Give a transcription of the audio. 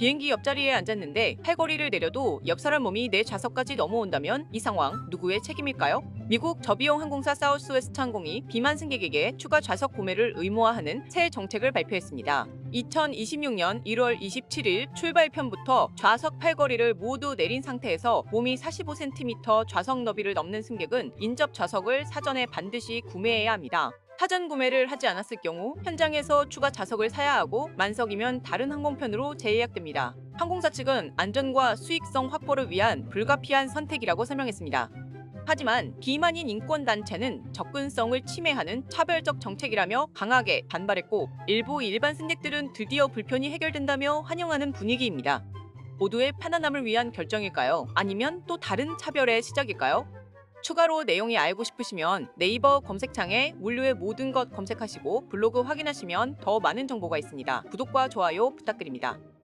비행기 옆자리에 앉았는데 팔걸이를 내려도 옆 사람 몸이 내 좌석까지 넘어온다면 이 상황 누구의 책임일까요? 미국 저비용 항공사 사우스웨스트 항공이 비만 승객에게 추가 좌석 구매를 의무화하는 새 정책을 발표했습니다. 2026년 1월 27일 출발편부터 좌석 팔걸이를 모두 내린 상태에서 몸이 45cm 좌석 너비를 넘는 승객은 인접 좌석을 사전에 반드시 구매해야 합니다. 사전 구매를 하지 않았을 경우 현장에서 추가 좌석을 사야 하고 만석이면 다른 항공편으로 재예약됩니다. 항공사 측은 안전과 수익성 확보를 위한 불가피한 선택이라고 설명했습니다. 하지만 비만인 인권단체는 접근성을 침해하는 차별적 정책이라며 강하게 반발했고 일부 일반 승객들은 드디어 불편이 해결된다며 환영하는 분위기입니다. 모두의 편안함을 위한 결정일까요? 아니면 또 다른 차별의 시작일까요? 추가로 내용이 알고 싶으시면 네이버 검색창에 물류의 모든 것 검색하시고 블로그 확인하시면 더 많은 정보가 있습니다. 구독과 좋아요 부탁드립니다.